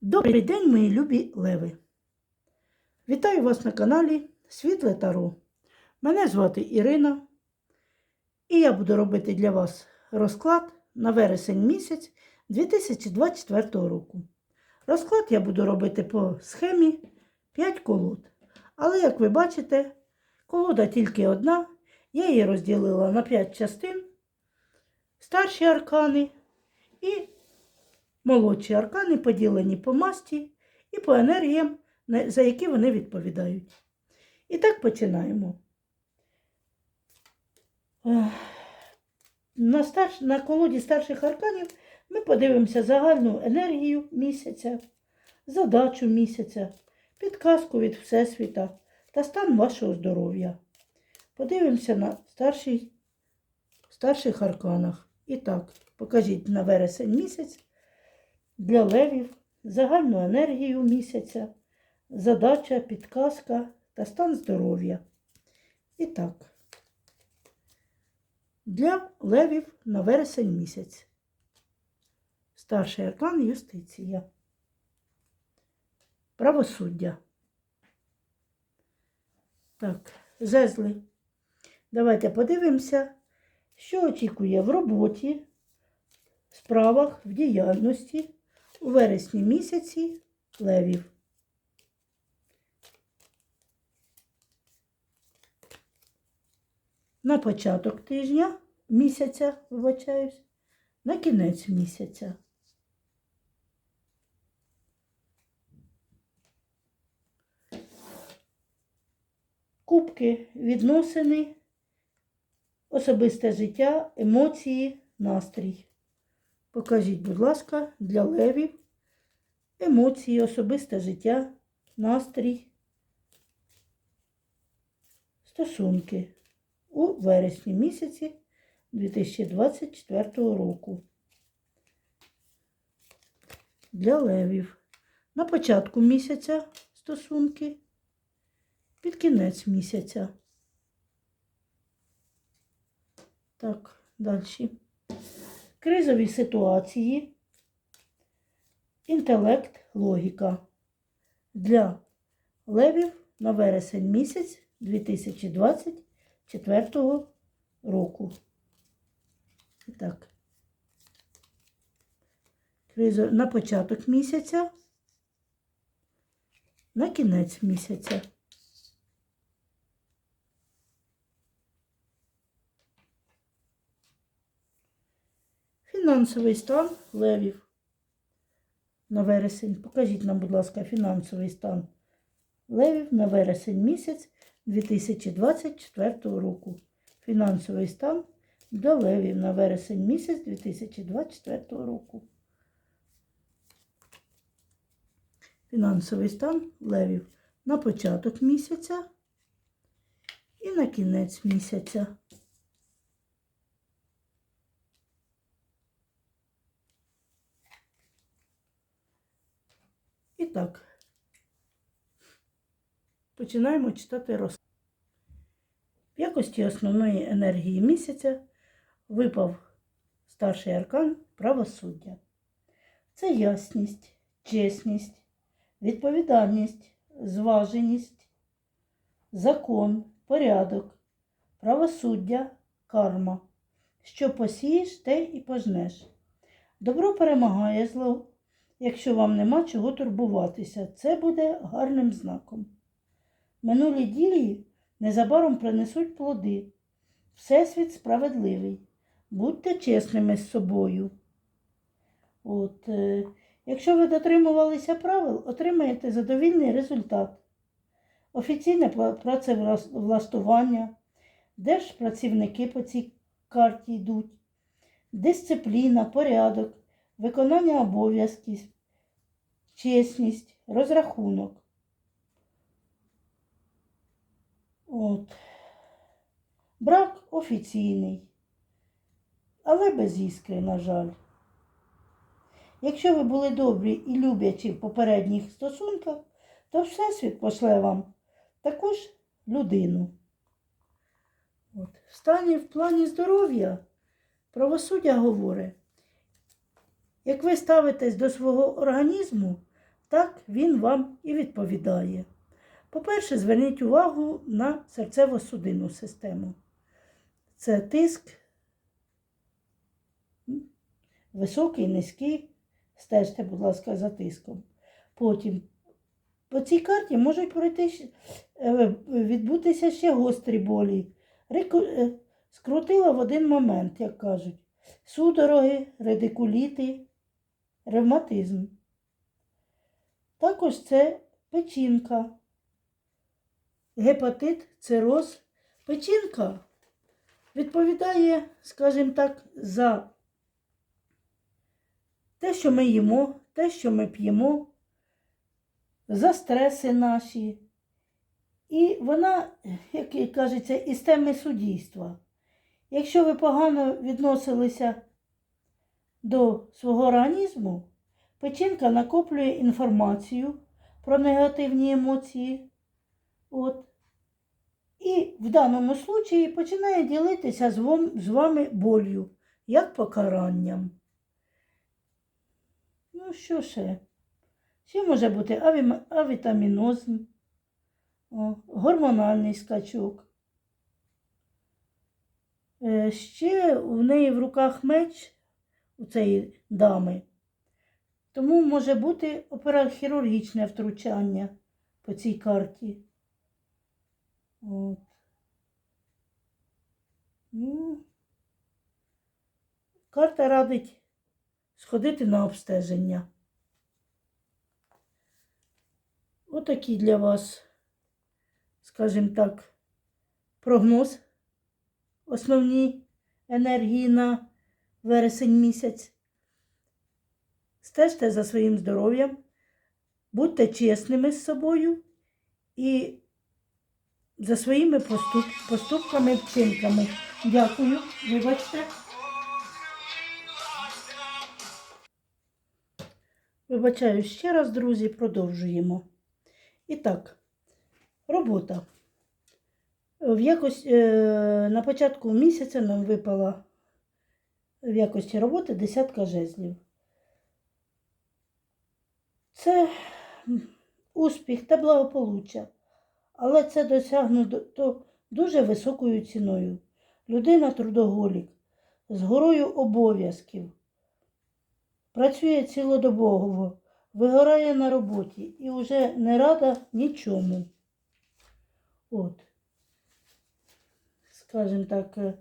Добрий день, мої любі леви! Вітаю вас на каналі Світле Таро. Мене звати Ірина, і я буду робити для вас розклад на вересень місяць 2024 року. Розклад я буду робити по схемі 5 колод. Але, як ви бачите, колода тільки одна. Я її розділила на 5 частин, старші аркани і Молодші аркани поділені по масті і по енергіям, за які вони відповідають. І так починаємо. На, старш... на колоді старших арканів ми подивимося загальну енергію місяця, задачу місяця, підказку від Всесвіта та стан вашого здоров'я. Подивимося на старший... старших арканах. І так, покажіть на вересень місяць для левів, загальну енергію місяця, задача, підказка та стан здоров'я. І так, для левів на вересень місяць. Старший аркан юстиція. Правосуддя. Так, жезли. Давайте подивимося, що очікує в роботі, справах, в діяльності у вересні місяці левів. На початок тижня місяця, вибачаюсь, на кінець місяця. Кубки, відносини, особисте життя, емоції, настрій. Покажіть, будь ласка, для левів емоції, особисте життя, настрій, стосунки у вересні місяці 2024 року. Для левів. На початку місяця стосунки, під кінець місяця. Так, далі кризові ситуації, інтелект, логіка для левів на вересень місяць 2024 року. І так. На початок місяця, на кінець місяця. Фінансовий стан левів на вересень. Покажіть нам, будь ласка, фінансовий стан левів на вересень місяць 2024 року. Фінансовий стан для левів на вересень місяць 2024 року. Фінансовий стан левів на початок місяця і на кінець місяця. І так, починаємо читати роз. В якості основної енергії місяця випав старший аркан правосуддя. Це ясність, чесність, відповідальність, зваженість, закон, порядок, правосуддя, карма. Що посієш, те і пожнеш. Добро перемагає зло. Якщо вам нема чого турбуватися, це буде гарним знаком. Минулі дії незабаром принесуть плоди. Всесвіт справедливий. Будьте чесними з собою. От, е, якщо ви дотримувалися правил, отримаєте задовільний результат. Офіційне працевлаштування, держпрацівники по цій карті йдуть, дисципліна, порядок виконання обов'язків, чесність, розрахунок. От. Брак офіційний, але без іскри, на жаль. Якщо ви були добрі і люблячі в попередніх стосунках, то Всесвіт пошле вам таку ж людину. От. В стані в плані здоров'я правосуддя говорить, як ви ставитесь до свого організму, так він вам і відповідає. По-перше, зверніть увагу на серцево-судинну систему. Це тиск, високий, низький. Стежте, будь ласка, за тиском. Потім по цій карті можуть пройти е, відбутися ще гострі болі. Рику- е, Скрутила в один момент, як кажуть. Судороги, редикуліти, ревматизм. Також це печінка, гепатит, цироз. Печінка відповідає, скажімо так, за те, що ми їмо, те, що ми п'ємо, за стреси наші. І вона, як кажеться, із теми суддійства. Якщо ви погано відносилися до свого організму, печінка накоплює інформацію про негативні емоції. От. І в даному случаї починає ділитися з вам- з вами болью, як покаранням. Ну, що ще? Ще може бути авітамінозм, гормональний скачок. Е, Ще в неї в руках меч у цієї дами. Тому може бути операхірургічне втручання по цій карті. От. Ну, карта радить сходити на обстеження. Отакий для вас, скажімо так, прогноз. Основні енергії на вересень місяць. Стежте за своїм здоров'ям, будьте чесними з собою і за своїми поступ, поступками, вчинками. Дякую, вибачте. Вибачаю ще раз, друзі, продовжуємо. І так, робота. В якось, е, на початку місяця нам випала в якості роботи десятка жезлів. Це успіх та благополуччя, але це досягнуто дуже високою ціною. Людина трудоголік з горою обов'язків, працює цілодобово, вигорає на роботі і вже не рада нічому. От скажімо так, е,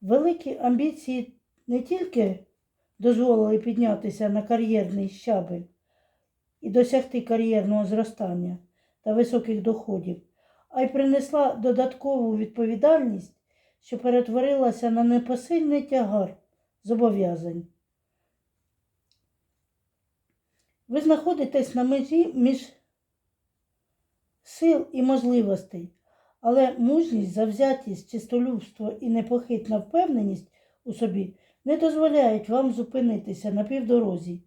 великі амбіції не тільки дозволили піднятися на кар'єрний щабель і досягти кар'єрного зростання та високих доходів, а й принесла додаткову відповідальність, що перетворилася на непосильний тягар зобов'язань. Ви знаходитесь на межі між сил і можливостей. Але мужність, завзятість, чистолюбство і непохитна впевненість у собі не дозволяють вам зупинитися на півдорозі.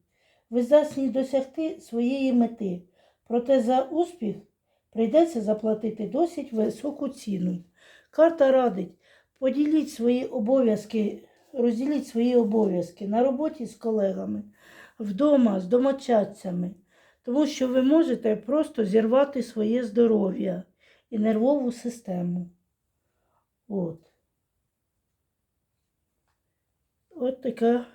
Ви здатні досягти своєї мети, проте за успіх прийдеться заплатити досить високу ціну. Карта радить, поділіть свої обов'язки, розділіть свої обов'язки на роботі з колегами, вдома з домочадцями, тому що ви можете просто зірвати своє здоров'я і нервову систему. От. От, така,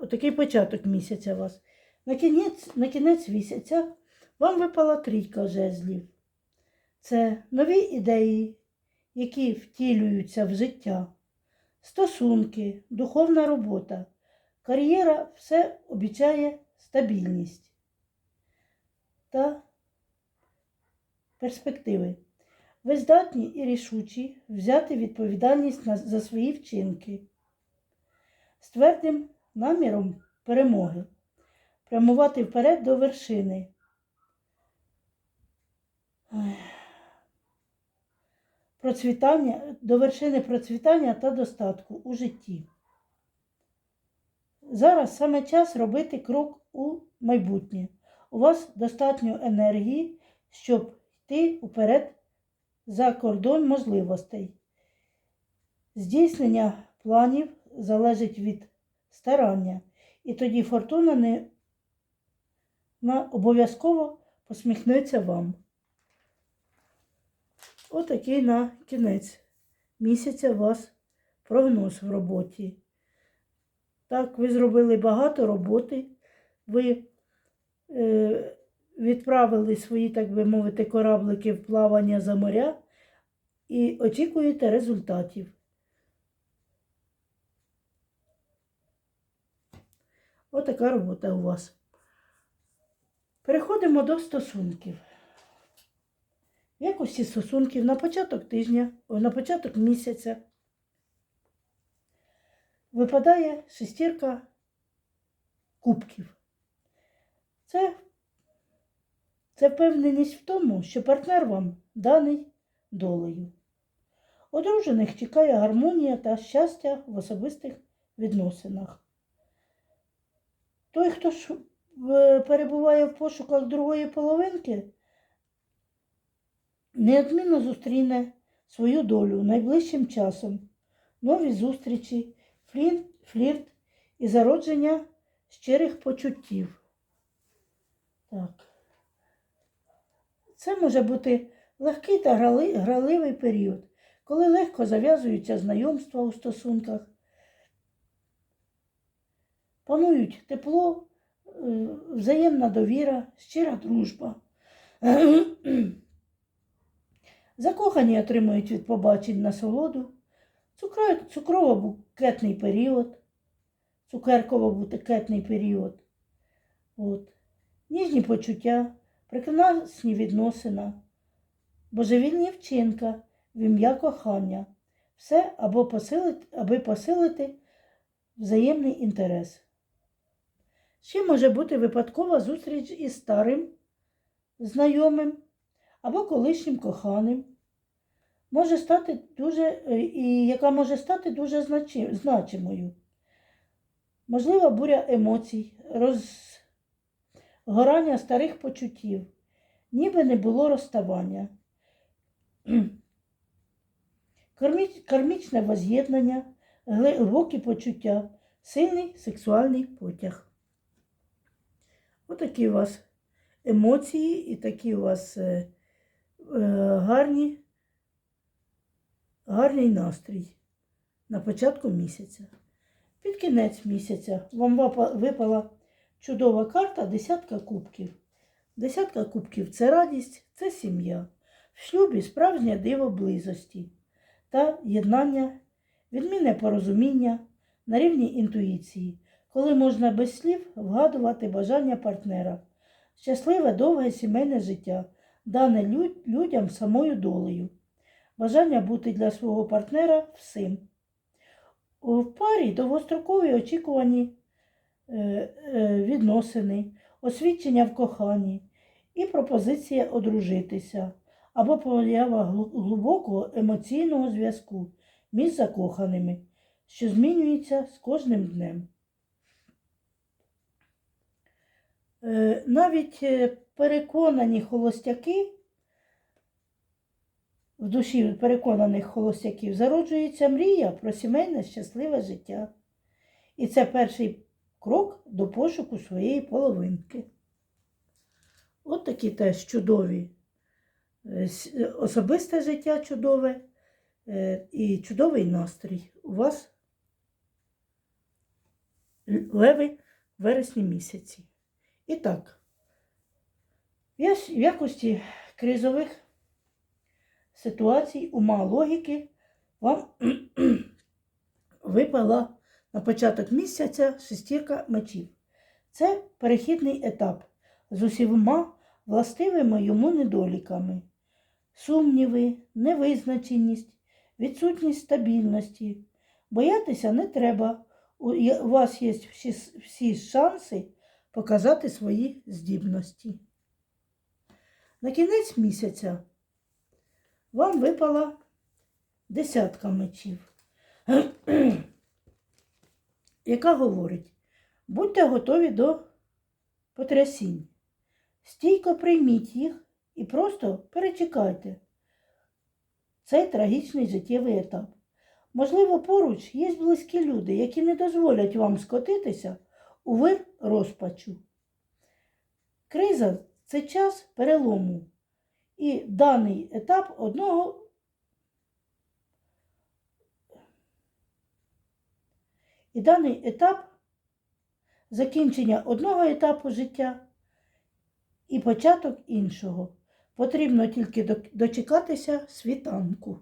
от такий початок місяця у вас. На кінець, на кінець місяця вам випала трійка жезлів. Це нові ідеї, які втілюються в життя, стосунки, духовна робота, кар'єра все обіцяє стабільність та перспективи. Ви здатні і рішучі взяти відповідальність за свої вчинки з твердим наміром перемоги, прямувати вперед до вершини. Процвітання, до вершини процвітання та достатку у житті. Зараз саме час робити крок у майбутнє. У вас достатньо енергії, щоб йти уперед за кордон можливостей. Здійснення планів залежить від старання, і тоді фортуна не обов'язково посміхнеться вам. Отакий на кінець місяця у вас прогноз в роботі. Так, ви зробили багато роботи, ви е, відправили свої, так би мовити, кораблики в плавання за моря і очікуєте результатів. Отака робота у вас. Переходимо до стосунків. Якості стосунків на початок тижня, на початок місяця випадає шестірка кубків. Це, це впевненість в тому, що партнер вам даний долею. Одружених чекає гармонія та щастя в особистих відносинах. Той, хто ж перебуває в пошуках другої половинки, неодмінно зустріне свою долю найближчим часом, нові зустрічі, флірт, флірт і зародження щирих почуттів. Так. Це може бути легкий та грали- граливий період, коли легко зав'язуються знайомства у стосунках, панують тепло, е, взаємна довіра, щира дружба. Закохані отримують від побачень насолоду, цукрово-букетний період, цукерково-букетний період. От. Ніжні почуття, прекрасні відносина, божевільні вчинка, в ім'я кохання. Все або посилити, аби посилити взаємний інтерес. Ще може бути випадкова зустріч із старим знайомим або колишнім коханим, може стати дуже, е, і яка може стати дуже значи- значимою. Можлива буря емоцій, розгорання старих почуттів, ніби не було розставання. Кармічне воз'єднання, глибокі почуття, сильний сексуальний потяг. Отакі у вас емоції і такі у вас е, е, гарні, гарний настрій на початку місяця. Під кінець місяця вам випала чудова карта десятка кубків. Десятка кубків це радість, це сім'я. В шлюбі справжнє диво близості та єднання, відмінне порозуміння на рівні інтуїції, коли можна без слів вгадувати бажання партнера, щасливе довге сімейне життя, дане людям самою долею, бажання бути для свого партнера всім. У парі довгострокові очікувані е, е, відносини, освідчення в коханні і пропозиція одружитися або поява глибокого емоційного зв'язку між закоханими, що змінюється з кожним днем. Е, Навіть е, переконані холостяки, в душі переконаних холостяків зароджується мрія про сімейне щасливе життя. І це перший крок до пошуку своєї половинки. От такі теж чудові е, е, особисте життя чудове е, і чудовий настрій. У вас леви в вересні місяці. І так, в якості кризових ситуацій, ума логіки вам випала на початок місяця шестірка мечів. Це перехідний етап з усіма властивими йому недоліками. Сумніви, невизначеність, відсутність стабільності. Боятися не треба. У вас є всі шанси показати свої здібності. На кінець місяця вам випала десятка мечів, яка говорить, будьте готові до потрясінь. Стійко прийміть їх і просто перечекайте цей трагічний життєвий етап. Можливо, поруч є близькі люди, які не дозволять вам скотитися у вир розпачу. Криза це час перелому. І даний етап одного і даний етап закінчення одного етапу життя і початок іншого. Потрібно тільки дочекатися світанку.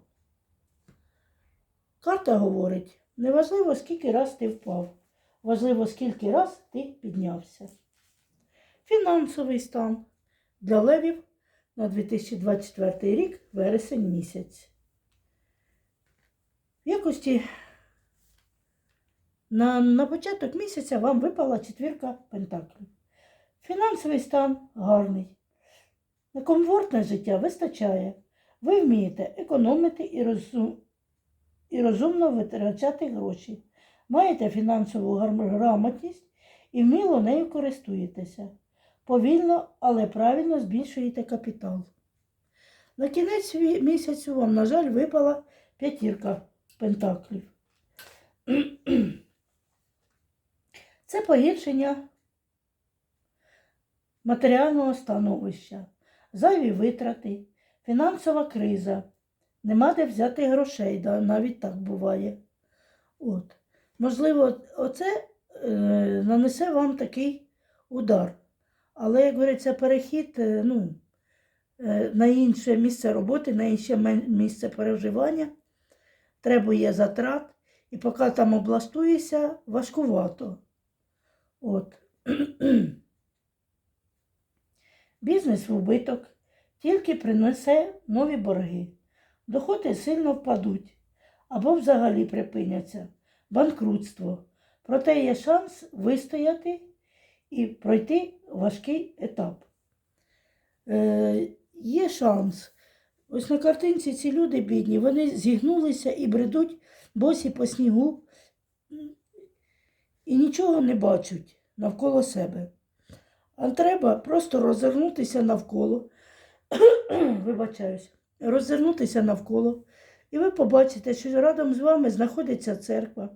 Карта говорить, неважливо, скільки раз ти впав, важливо, скільки раз ти піднявся. Фінансовий стан для левів на 2024 рік вересень місяць. В якості на, на початок місяця вам випала четвірка пентаклів. Фінансовий стан гарний. На комфортне життя вистачає. Ви вмієте економити і, розум, і розумно витрачати гроші. Маєте фінансову грамотність і вміло нею користуєтеся. Повільно, але правильно збільшуєте капітал. На кінець місяцю вам, на жаль, випала п'ятірка пентаклів. Це погіршення матеріального становища, зайві витрати, фінансова криза. Нема де взяти грошей, навіть так буває. От. Можливо, оце е, нанесе вам такий удар. Але, як говориться, перехід е, ну, е, на інше місце роботи, на інше місце переживання требує затрат, і поки там облаштуєшся, важкувато. От. Бізнес в убиток тільки принесе нові борги. Доходи сильно впадуть або взагалі припиняться. Банкрутство. Проте є шанс вистояти і пройти важкий етап. Е, є шанс. Ось на картинці ці люди бідні, вони зігнулися і бредуть босі по снігу і нічого не бачать навколо себе. А треба просто розвернутися навколо. Вибачаюсь, розвернутися навколо. І ви побачите, що радом з вами знаходиться церква,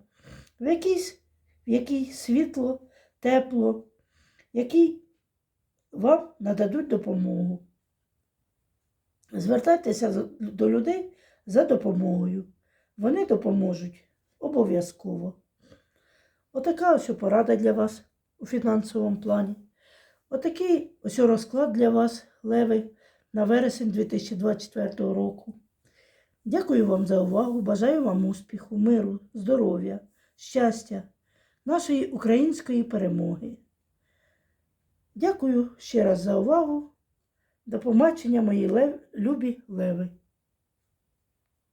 в якійсь, в якій світло, тепло, якій вам нададуть допомогу. Звертайтеся до людей за допомогою. Вони допоможуть обов'язково. Отака ось порада для вас у фінансовому плані. Отакий ось розклад для вас, леви, на вересень 2024 року. Дякую вам за увагу, бажаю вам успіху, миру, здоров'я, щастя, нашої української перемоги. Дякую ще раз за увагу. До побачення, мої лев... любі леви.